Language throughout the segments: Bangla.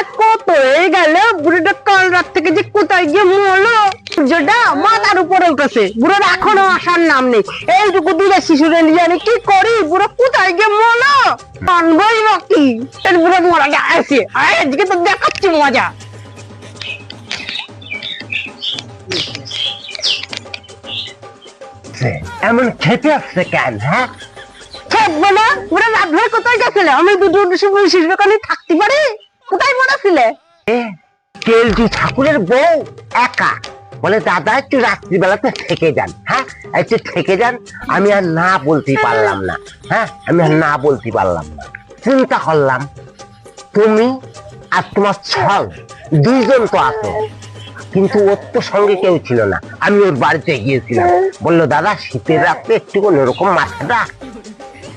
রাত কত? হয়ে গেল বুড়োটা কাল রাত থেকে যে কোথায় গিয়ে মরলো? সূর্যটা মাথার উপরে উঠেছে। বুড়োর এখনও আসার নাম নেই। এইটুকু দূরে শিশুরে জানি কি করি? বুড়ো কোথায় গিয়ে মরলো? আনবই বা এর বুড়ো মরাটা আছে আজকে তো দেখাচ্ছি মজা। এমন খেতে আসছে কেন হ্যাঁ? না? রাত কোথায় গেছিলে আমি দুটো শিশু দোকানে থাকতে পারি? কোথায় এ, কেলটু ঠাকুরের বউ একা। বলে দাদা একটু রাত্রিবেলাতে থেকে যান। হ্যাঁ একটু থেকে যান আমি আর না বলতে পারলাম না। হ্যাঁ আমি আর না বলতে পারলাম না। চিন্তা করলাম তুমি আর তোমার ছল দুইজন তো আছো। কিন্তু ওর তো সঙ্গে কেউ ছিল না। আমি ওর বাড়িতে গিয়েছিলাম। বলল দাদা শীতের রাত্রে একটু কোন এরকম মাথাটা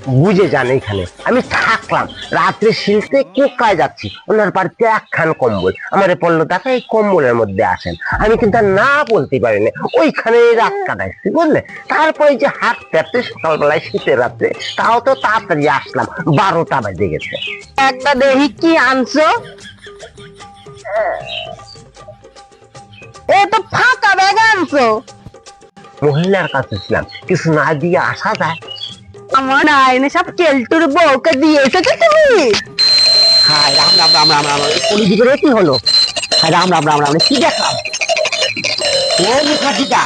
বুঝে যান এখানে। আমি থাকলাম। রাত্রে শিলতে কোকায় যাচ্ছি। ওনার বাড়িতে একখান কম্বল। আমার পড়ল দেখা এই কম্বলের মধ্যে আসেন আমি কিন্তু না বলতে পারিনি। ওইখানে রাত কাটাইছি বুঝলে? তারপরে যে হাত পেতে সকালবেলায় শীতের রাত্রে তাও তো তাড়াতাড়ি আসলাম। বারোটা বাজে গেছে। একটা দেখি কি আনছো? এ তো ফাঁকা ব্যাগ আনছো। মহিলার কাছে ছিলাম। কিছু না দিয়ে আসা যায়। আমার আইনে সব কেলটুর বউকে দিয়ে এসেছ তুমি। হায় রাম রাম রাম রাম রাম কলিযুগের কি হলো? হায় রাম রাম রাম রাম কি দেখাম ও মুখার্জিটা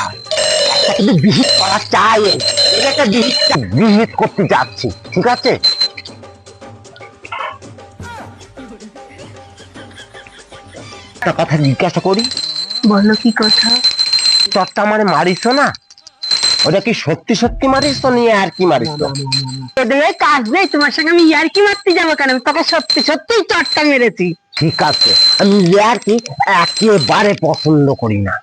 একটা কিন্তু বিহিত করা চাই এটা একটা বিহিত। বিহিত করতে যাচ্ছি ঠিক আছে? একটা কথা জিজ্ঞাসা করি। বলো কি কথা? চটটা মানে মারিস না? ওটা কি সত্যি সত্যি মারিস তো নিয়ে আর কি মারিস তো? তোদের কাজ নেই তোমার সঙ্গে আমি ইয়ার কি মারতে যাব কেন? আমি তোকে সত্যি সত্যিই চটটা মেরেছি। ঠিক আছে আমি ইয়ার কি একেবারে পছন্দ করি না।